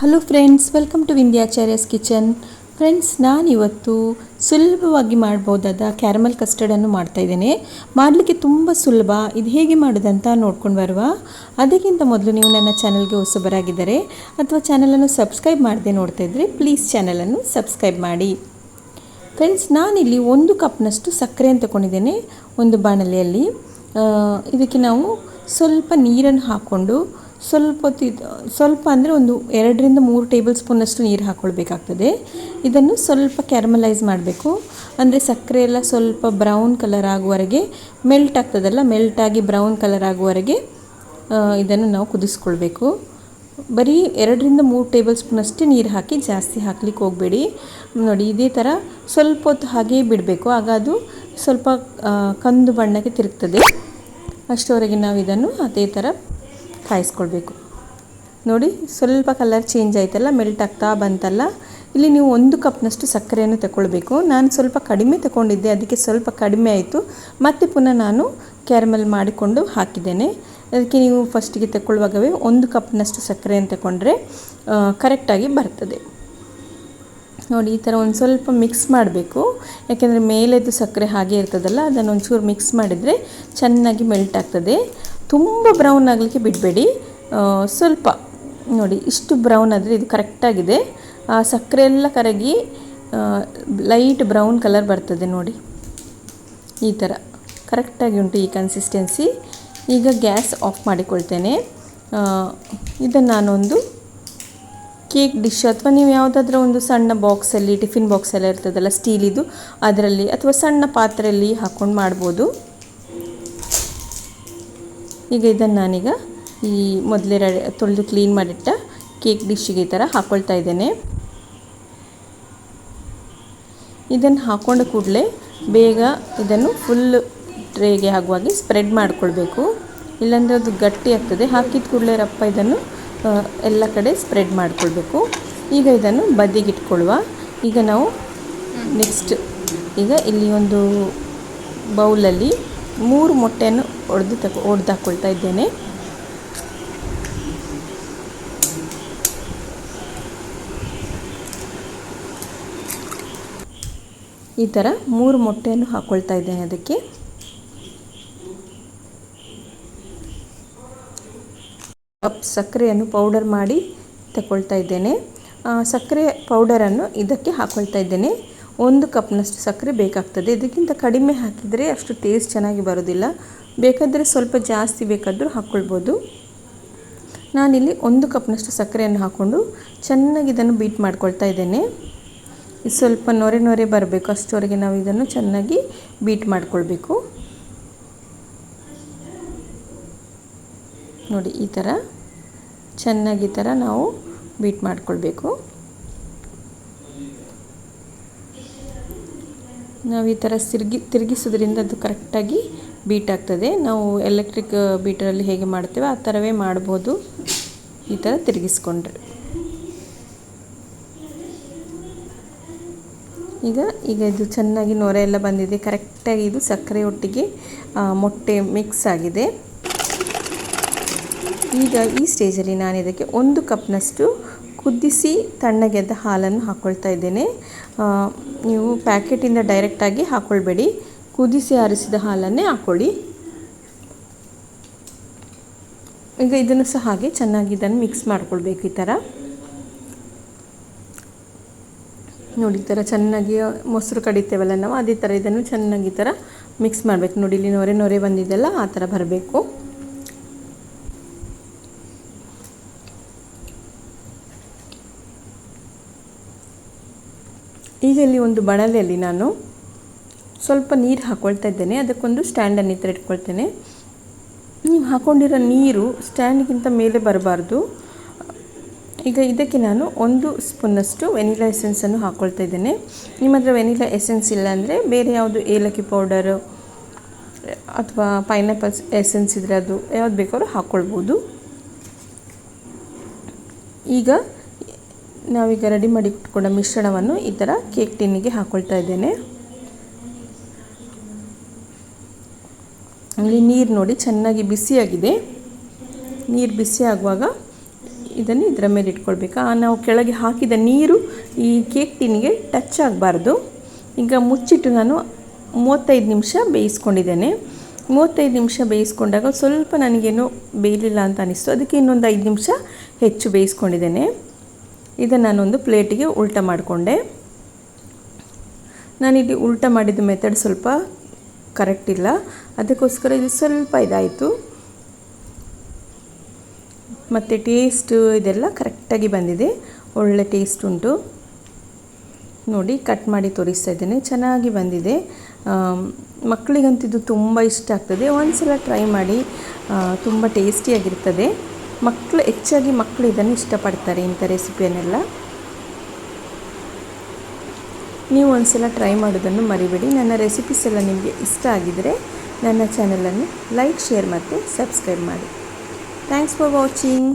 Hello friends welcome to Vindhyacharya's kitchen friends ನಾನಿವತ್ತು ಸುಲಭವಾಗಿ ಮಾಡ್ಬೋದಾದ caramel ಕಸ್ಟರ್ಡನ್ನು ಮಾಡ್ತಾ ಇದ್ದೇನೆ. ಮಾಡಲಿಕ್ಕೆ ತುಂಬ ಸುಲಭ, ಇದು ಹೇಗೆ ಮಾಡೋದಂತ ನೋಡ್ಕೊಂಡು ಬರುವ. ಅದಕ್ಕಿಂತ ಮೊದಲು ನೀವು ನನ್ನ ಚಾನಲ್ಗೆ ಹೊಸಬರಾಗಿದ್ದರೆ ಅಥವಾ ಚಾನಲನ್ನು ಸಬ್ಸ್ಕ್ರೈಬ್ ಮಾಡದೆ ನೋಡ್ತಾ ಇದ್ದರೆ ಪ್ಲೀಸ್ ಚಾನಲನ್ನು ಸಬ್ಸ್ಕ್ರೈಬ್ ಮಾಡಿ. ಫ್ರೆಂಡ್ಸ್ ನಾನಿಲ್ಲಿ ಒಂದು ಕಪ್ನಷ್ಟು ಸಕ್ಕರೆಯನ್ನು ತಗೊಂಡಿದ್ದೇನೆ. ಒಂದು ಬಾಣಲೆಯಲ್ಲಿ. ಇದಕ್ಕೆ ನಾವು ಸ್ವಲ್ಪ ನೀರನ್ನು ಹಾಕ್ಕೊಂಡು ಸ್ವಲ್ಪ ಇದು- ಸ್ವಲ್ಪ ಅಂದರೆ ಒಂದು ಎರಡರಿಂದ ಮೂರು ಟೇಬಲ್ ಸ್ಪೂನಷ್ಟು ನೀರು ಹಾಕ್ಕೊಳ್ಬೇಕಾಗ್ತದೆ ಇದನ್ನು ಸ್ವಲ್ಪ ಕ್ಯಾರಮಲೈಸ್ ಮಾಡಬೇಕು. ಅಂದರೆ ಸಕ್ಕರೆ ಎಲ್ಲ ಸ್ವಲ್ಪ ಬ್ರೌನ್ ಕಲರ್ ಆಗುವವರೆಗೆ ಮೆಲ್ಟ್ ಆಗ್ತದಲ್ಲ ಮೆಲ್ಟಾಗಿ ಬ್ರೌನ್ ಕಲರ್ ಆಗುವವರೆಗೆ ಇದನ್ನು ನಾವು ಕುದಿಸ್ಕೊಳ್ಬೇಕು. ಬರೀ ಎರಡರಿಂದ ಮೂರು ಟೇಬಲ್ ಸ್ಪೂನ್ ಅಷ್ಟೇ ನೀರು ಹಾಕಿ ಜಾಸ್ತಿ ಹಾಕ್ಲಿಕ್ಕೆ ಹೋಗಬೇಡಿ. ನೋಡಿ, ಇದೇ ಥರ ಸ್ವಲ್ಪ ಹೊತ್ತು ಹಾಗೇ ಬಿಡಬೇಕು. ಆಗ ಅದು ಸ್ವಲ್ಪ ಕಂದು ಬಣ್ಣಕ್ಕೆ ತಿರುಗ್ತದೆ. ಅಷ್ಟರವರೆಗೆ ನಾವು ಇದನ್ನು ಅದೇ ಥರ ಕಾಯಿಸ್ಕೊಳ್ಬೇಕು. ನೋಡಿ, ಸ್ವಲ್ಪ ಕಲರ್ ಚೇಂಜ್ ಆಯ್ತಲ್ಲ ಮೆಲ್ಟ್ ಆಗ್ತಾ ಬಂತಲ್ಲ, ಇಲ್ಲಿ ನೀವು ಒಂದು ಕಪ್ನಷ್ಟು ಸಕ್ಕರೆಯನ್ನು ತಗೊಳ್ಬೇಕು. ನಾನು ಸ್ವಲ್ಪ ಕಡಿಮೆ ತಗೊಂಡಿದ್ದೆ, ಅದಕ್ಕೆ ಸ್ವಲ್ಪ ಕಡಿಮೆ ಆಯಿತು. ಮತ್ತೆ ಪುನಃ ನಾನು ಕ್ಯಾರಮಲ್ ಮಾಡಿಕೊಂಡು ಹಾಕಿದ್ದೇನೆ. ಅದಕ್ಕೆ ನೀವು ಫಸ್ಟಿಗೆ ತಗೊಳ್ಳುವಾಗವೇ ಒಂದು ಕಪ್ನಷ್ಟು ಸಕ್ಕರೆಯನ್ನು ತಗೊಂಡ್ರೆ ಕರೆಕ್ಟಾಗಿ ಬರ್ತದೆ. ನೋಡಿ, ಈ ಥರ ಒಂದು ಸ್ವಲ್ಪ ಮಿಕ್ಸ್ ಮಾಡಬೇಕು. ಯಾಕೆಂದರೆ ಮೇಲೆದು ಸಕ್ಕರೆ ಹಾಗೆ ಇರ್ತದಲ್ಲ, ಅದನ್ನು ಒಂಚೂರು ಮಿಕ್ಸ್ ಮಾಡಿದರೆ ಚೆನ್ನಾಗಿ ಮೆಲ್ಟ್ ಆಗ್ತದೆ. ತುಂಬ ಬ್ರೌನ್ ಆಗಲಿಕ್ಕೆ ಬಿಡಬೇಡಿ. ಸ್ವಲ್ಪ ನೋಡಿ, ಇಷ್ಟು ಬ್ರೌನ್ ಆದರೆ ಇದು ಕರೆಕ್ಟಾಗಿದೆ ಆ ಸಕ್ಕರೆ ಎಲ್ಲ ಕರಗಿ ಲೈಟ್ ಬ್ರೌನ್ ಕಲರ್ ಬರ್ತದೆ ನೋಡಿ. ಈ ಥರ ಕರೆಕ್ಟಾಗಿ ಉಂಟು ಈ ಕನ್ಸಿಸ್ಟೆನ್ಸಿ ಈಗ ಗ್ಯಾಸ್ ಆಫ್ ಮಾಡಿಕೊಳ್ತೇನೆ. ಇದನ್ನು ನಾನೊಂದು ಕೇಕ್ ಡಿಶ್ ಅಥವಾ ನೀವು ಯಾವುದಾದ್ರೂ ಒಂದು ಸಣ್ಣ ಬಾಕ್ಸಲ್ಲಿ ಟಿಫಿನ್ ಬಾಕ್ಸ್ ಎಲ್ಲ ಇರ್ತದಲ್ಲ ಸ್ಟೀಲಿದು ಅದರಲ್ಲಿ ಅಥವಾ ಸಣ್ಣ ಪಾತ್ರೆಯಲ್ಲಿ ಹಾಕ್ಕೊಂಡು ಮಾಡ್ಬೋದು. ಈಗ ಇದನ್ನು ನಾನೀಗ ಈ ಮೊದಲೇ ರೆಡಿ, ತೊಳೆದು ಕ್ಲೀನ್ ಮಾಡಿಟ್ಟ ಕೇಕ್ ಡಿಶ್ಶಿಗೆ ಈ ಥರ ಹಾಕ್ಕೊಳ್ತಾ ಇದ್ದೇನೆ. ಇದನ್ನು ಹಾಕ್ಕೊಂಡ ಕೂಡಲೇ ಬೇಗ ಇದನ್ನು ಫುಲ್ ಟ್ರೇಗೆ ಆಗುವಾಗೆ ಸ್ಪ್ರೆಡ್ ಮಾಡಿಕೊಳ್ಬೇಕು. ಇಲ್ಲಾಂದರೆ ಅದು ಗಟ್ಟಿ ಆಗ್ತದೆ. ಹಾಕಿದ ಕೂಡಲೇ ರಪ್ಪ ಇದನ್ನು ಎಲ್ಲ ಕಡೆ ಸ್ಪ್ರೆಡ್ ಮಾಡಿಕೊಳ್ಬೇಕು. ಈಗ ಇದನ್ನು ಬದಿಗಿಟ್ಕೊಳ್ಳುವ ಈಗ ನಾವು ನೆಕ್ಸ್ಟ್ ಈಗ ಇಲ್ಲಿ ಒಂದು ಬೌಲಲ್ಲಿ ಮೂರು ಮೊಟ್ಟೆಯನ್ನು ಒಡೆದು ತಗೊ ಒಡೆದಾಕೊಳ್ತಾ ಇದ್ದೇನೆ. ಈ ಥರ ಮೂರು ಮೊಟ್ಟೆಯನ್ನು ಹಾಕ್ಕೊಳ್ತಾ ಇದ್ದೇನೆ ಅದಕ್ಕೆ. ಕಪ್ ಸಕ್ಕರೆಯನ್ನು ಪೌಡರ್ ಮಾಡಿ ತಗೊಳ್ತಾ ಇದ್ದೇನೆ. ಸಕ್ಕರೆ ಪೌಡರನ್ನು ಇದಕ್ಕೆ ಹಾಕ್ಕೊಳ್ತಾ ಇದ್ದೇನೆ. ಒಂದು ಕಪ್ನಷ್ಟು ಸಕ್ಕರೆ ಬೇಕಾಗ್ತದೆ. ಇದಕ್ಕಿಂತ ಕಡಿಮೆ ಹಾಕಿದರೆ ಅಷ್ಟು ಟೇಸ್ಟ್ ಚೆನ್ನಾಗಿ ಬರೋದಿಲ್ಲ. ಬೇಕಾದರೆ ಸ್ವಲ್ಪ ಜಾಸ್ತಿ ಬೇಕಾದರೂ ಹಾಕ್ಕೊಳ್ಬೋದು ನಾನಿಲ್ಲಿ ಒಂದು ಕಪ್ನಷ್ಟು ಸಕ್ಕರೆಯನ್ನು ಹಾಕ್ಕೊಂಡು ಚೆನ್ನಾಗಿ ಇದನ್ನು ಬೀಟ್ ಮಾಡ್ಕೊಳ್ತಾ ಇದ್ದೇನೆ. ಇದು ಸ್ವಲ್ಪ ನೊರೆ ನೊರೆ ಬರಬೇಕು. ಅಷ್ಟೊರೆಗೆ ನಾವು ಇದನ್ನು ಚೆನ್ನಾಗಿ ಬೀಟ್ ಮಾಡಿಕೊಳ್ಬೇಕು. ನೋಡಿ, ಈ ಥರ ಚೆನ್ನಾಗಿ ಈ ಥರ ನಾವು ಬೀಟ್ ಮಾಡಿಕೊಳ್ಬೇಕು. ನಾವು ಈ ಥರ ಸಿರ್ಗಿ, ತಿರುಗಿಸೋದ್ರಿಂದ ಅದು ಕರೆಕ್ಟಾಗಿ ಬೀಟ್ ಆಗ್ತದೆ. ನಾವು ಎಲೆಕ್ಟ್ರಿಕ್ ಬೀಟರಲ್ಲಿ ಹೇಗೆ ಮಾಡ್ತೇವೆ ಆ ಥರವೇ ಮಾಡ್ಬೋದು. ಈ ಥರ ತಿರುಗಿಸ್ಕೊಂಡ್ರೆ. ಈಗ ಈಗ ಇದು ಚೆನ್ನಾಗಿ ನೊರೆ ಎಲ್ಲ ಬಂದಿದೆ. ಕರೆಕ್ಟಾಗಿ ಇದು ಸಕ್ಕರೆ ಒಟ್ಟಿಗೆ ಮೊಟ್ಟೆ ಮಿಕ್ಸ್ ಆಗಿದೆ. ಈಗ ಈ ಸ್ಟೇಜಲ್ಲಿ ನಾನು ಇದಕ್ಕೆ ಒಂದು ಕಪ್ನಷ್ಟು ಕುದಿಸಿ ತಣ್ಣಗೆದ್ದ ಹಾಲನ್ನು ಹಾಕ್ಕೊಳ್ತಾ ಇದ್ದೇನೆ. ನೀವು ಪ್ಯಾಕೆಟಿಂದ ಡೈರೆಕ್ಟಾಗಿ ಹಾಕ್ಕೊಳ್ಬೇಡಿ ಕುದಿಸಿ ಆರಿಸಿದ ಹಾಲನ್ನೇ ಹಾಕ್ಕೊಳ್ಳಿ ಈಗ ಇದನ್ನು ಸಹ ಹಾಗೆ ಚೆನ್ನಾಗಿ ಇದನ್ನು ಮಿಕ್ಸ್ ಮಾಡ್ಕೊಳ್ಬೇಕು ಈ ಥರ. ನೋಡಿ, ಈ ಥರ ಚೆನ್ನಾಗಿ ಮೊಸರು ಕಡಿತೇವಲ್ಲ ನಾವು, ಅದೇ ಥರ ಇದನ್ನು ಚೆನ್ನಾಗಿ ಈ ಥರ ಮಿಕ್ಸ್ ಮಾಡಬೇಕು. ನೋಡಿ, ಇಲ್ಲಿ ನೊರೆ ನೊರೆ ಬಂದಿದ್ದೆಲ್ಲ ಆ ಥರ ಬರಬೇಕು. ಈಗ ಇಲ್ಲಿ ಒಂದು ಬಣಲೆಯಲ್ಲಿ ನಾನು ಸ್ವಲ್ಪ ನೀರು ಹಾಕ್ಕೊಳ್ತಾ ಇದ್ದೇನೆ. ಅದಕ್ಕೊಂದು ಸ್ಟ್ಯಾಂಡನ್ನು ಈ ಥರ ಇಟ್ಕೊಳ್ತೇನೆ. ನೀವು ಹಾಕ್ಕೊಂಡಿರೋ ನೀರು ಸ್ಟ್ಯಾಂಡ್ಗಿಂತ ಮೇಲೆ ಬರಬಾರ್ದು. ಈಗ ಇದಕ್ಕೆ ನಾನು ಒಂದು ಸ್ಪೂನಷ್ಟು ವೆನಿಲಾ ಎಸೆನ್ಸನ್ನು ಹಾಕ್ಕೊಳ್ತಾ ಇದ್ದೇನೆ. ನಿಮ್ಮ ಹತ್ರ ವೆನಿಲಾ ಎಸೆನ್ಸ್ ಇಲ್ಲ ಅಂದರೆ ಬೇರೆ ಯಾವುದು ಏಲಕ್ಕಿ ಪೌಡರ್ ಅಥವಾ ಪೈನಾಪಲ್ ಎಸೆನ್ಸ್ ಇದ್ದರೆ ಅದು ಯಾವ್ದು ಬೇಕಾದ್ರೂ ಹಾಕ್ಕೊಳ್ಬೋದು ಈಗ ನಾವೀಗ ರೆಡಿ ಮಾಡಿ ಇಟ್ಕೊಂಡ ಮಿಶ್ರಣವನ್ನು ಈ ಥರ ಕೇಕ್ ಟಿನ್ನಿಗೆ ಹಾಕ್ಕೊಳ್ತಾ ಇದ್ದೇನೆ. ಇಲ್ಲಿ ನೀರು ನೋಡಿ ಚೆನ್ನಾಗಿ ಬಿಸಿಯಾಗಿದೆ. ನೀರು ಬಿಸಿ ಆಗುವಾಗ ಇದನ್ನು ಇದರ ಮೇಲೆ ಇಟ್ಕೊಳ್ಬೇಕು. ನಾವು ಕೆಳಗೆ ಹಾಕಿದ ನೀರು ಈ ಕೇಕ್ ಟಿನ್ಗೆ ಟಚ್ ಆಗಬಾರ್ದು. ಈಗ ಮುಚ್ಚಿಟ್ಟು ನಾನು ಮೂವತ್ತೈದು ನಿಮಿಷ ಬೇಯಿಸ್ಕೊಂಡಿದ್ದೇನೆ. ಮೂವತ್ತೈದು ನಿಮಿಷ ಬೇಯಿಸ್ಕೊಂಡಾಗ ಸ್ವಲ್ಪ ನನಗೇನು ಬೇಯಲಿಲ್ಲ ಅಂತ ಅನಿಸ್ತು. ಅದಕ್ಕೆ ಇನ್ನೊಂದು ಐದು ನಿಮಿಷ ಹೆಚ್ಚು ಬೇಯಿಸ್ಕೊಂಡಿದ್ದೇನೆ. ಇದನ್ನು ನಾನೊಂದು ಪ್ಲೇಟಿಗೆ ಉಲ್ಟ ಮಾಡಿಕೊಂಡೆ. ನಾನಿಲ್ಲಿ ಉಲ್ಟ ಮಾಡಿದ ಮೆಥಡ್ ಸ್ವಲ್ಪ ಕರೆಕ್ಟ್ ಇಲ್ಲ. ಅದಕ್ಕೋಸ್ಕರ ಇದು ಸ್ವಲ್ಪ ಇದಾಯಿತು. ಮತ್ತು ಟೇಸ್ಟು ಇದೆಲ್ಲ ಕರೆಕ್ಟಾಗಿ ಬಂದಿದೆ. ಒಳ್ಳೆ ಟೇಸ್ಟ್ ಉಂಟು. ನೋಡಿ ಕಟ್ ಮಾಡಿ ತೋರಿಸ್ತಾ ಇದ್ದೇನೆ. ಚೆನ್ನಾಗಿ ಬಂದಿದೆ. ಮಕ್ಕಳಿಗಂತಿದ್ದು ತುಂಬ ಇಷ್ಟ ಆಗ್ತದೆ. ಒಂದು ಸಲ ಟ್ರೈ ಮಾಡಿ ತುಂಬ ಟೇಸ್ಟಿಯಾಗಿರ್ತದೆ ಮಕ್ಕಳು ಹೆಚ್ಚಾಗಿ ಮಕ್ಕಳು ಇದನ್ನು ಇಷ್ಟಪಡ್ತಾರೆ ಇಂಥ ರೆಸಿಪಿಯನ್ನೆಲ್ಲ. ನೀವು ಒಂದ್ಸಲ ಟ್ರೈ ಮಾಡೋದನ್ನು ಮರಿಬೇಡಿ. ನನ್ನ ರೆಸಿಪೀಸ್ ಎಲ್ಲ ನಿಮಗೆ ಇಷ್ಟ ಆಗಿದರೆ ನನ್ನ ಚಾನಲನ್ನು ಲೈಕ್, ಶೇರ್ ಮತ್ತು ಸಬ್ಸ್ಕ್ರೈಬ್ ಮಾಡಿ. Thanks for watching.